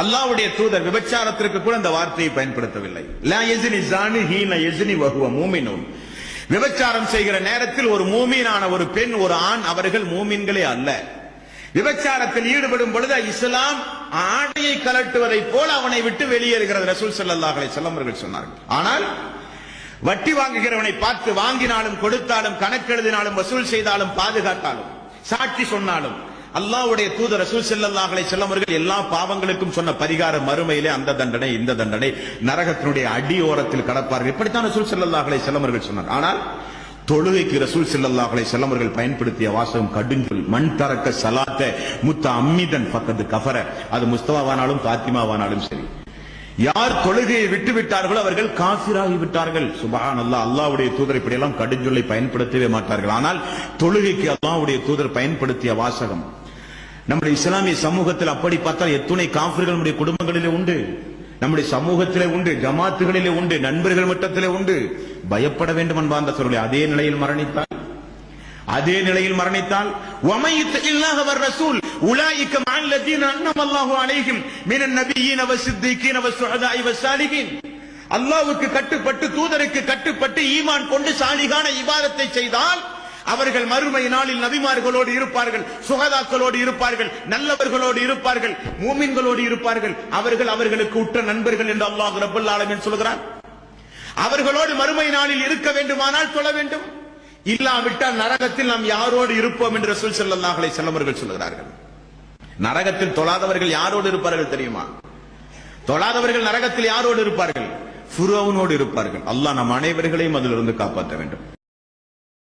அல்லாவுடைய தூதர் விபச்சாரத்திற்கு கூட அந்த வார்த்தையை பயன்படுத்தவில்லை. லா யஸ்னி ஜானி ஹீன யஸ்னி வகுவ மூமினூன். விபச்சாரம் செய்கிற நேரத்தில் ஒரு மூமீனான ஒரு பெண் ஒரு ஆண் அவர்கள் மூமீன்களே அல்ல. விபச்சாரத்தில் ஈடுபடும் பொழுது இஸ்லாம் ஆடையை கலட்டுவதை போல அவனை விட்டு வெளியேறுகிறது ரசூல் ஸல்லல்லாஹு அலைஹி அவர்கள் சொன்னார்கள். ஆனால் வட்டி வாங்குகிறவனை பார்த்து வாங்கினாலும் கொடுத்தாலும் கணக்கெழுதினாலும் வசூல் செய்தாலும் பாதுகாத்தாலும் சாட்சி சொன்னாலும் அல்லாஹ்வுடைய தூதர் ரசூல் ஸல்லல்லாஹு அலைஹி அவர்கள் எல்லா பாவங்களுக்கும் சொன்ன பரிகார மறுமையிலே அந்த தண்டனை இந்த தண்டனை நரகத்தினுடைய அடியோரத்தில் கடப்பார்கள். இப்படித்தான் ரசூல் ஸல்லல்லாஹு அலைஹி அவர்கள் சொன்னார் ஆனால் தொழுகைக்கு ரசூல் ஸல்லல்லாஹு அலைஹி அவர்கள் பயன்படுத்திய வாசகம் கடுஞ்சொல் மண் தரக்க சலாத்த முத்த அம்மிதன் பக்கத்து கஃபர. அது முஸ்தபாவானாலும் பாத்திமாவானாலும் சரி. யார் தொழுகையை விட்டு விட்டார்களோ அவர்கள் காசிராகி விட்டார்கள். சுபான் அல்லா அல்லாவுடைய தூதர் இப்படியெல்லாம் கடுஞ்சொல்லை பயன்படுத்தவே மாட்டார்கள். ஆனால் தொழுகைக்கு அல்லாவுடைய தூதர் பயன்படுத்திய வாசகம் நம்முடைய இஸ்லாமிய சமூகத்தில் அப்படி பார்த்தால் எத்துணை காஃபிர்கள் நம்முடைய குடும்பங்களிலே உண்டு? நம்முடைய சமூகத்திலே உண்டு ஜமாத்துகளிலே உண்டு நண்பர்கள் மட்டத்திலே உண்டு. பயப்பட வேண்டும் என்பாந்த சொல்லுடைய அதே நிலையில் மரணித்தால். அதே நிலையில் மரணித்தால் அல்லாவுக்கு கட்டுப்பட்டு தூதருக்கு கட்டுப்பட்டு ஈமான் கொண்டு சாலிகான இபாதத்தை செய்தால் அவர்கள் மறுமை நாளில் நபிமார்களோடு இருப்பார்கள் சுகதாக்களோடு இருப்பார்கள் நல்லவர்களோடு இருப்பார்கள் மூமின்களோடு இருப்பார்கள். அவர்கள் அவர்களுக்கு உற்ற நண்பர்கள் என்று அல்லாஹ் ரப்பல் ஆலமின் சொல்கிறார் அவர்களோடு மறுமை நாளில் இருக்க வேண்டுமானால் சொல்ல வேண்டும். இல்லாவிட்டால் நரகத்தில் நாம் யாரோடு இருப்போம் என்று ரசூல் செல்லல்லாஹலை செல்லவர்கள் சொல்கிறார்கள். நரகத்தில் தொழாதவர்கள் யாரோடு இருப்பார்கள் தெரியுமா? தொழாதவர்கள் நரகத்தில் யாரோடு இருப்பார்கள்? ஃபுரோவனோடு இருப்பார்கள். அல்லாஹ் நம் அனைவர்களையும் அதிலிருந்து காப்பாற்ற வேண்டும்.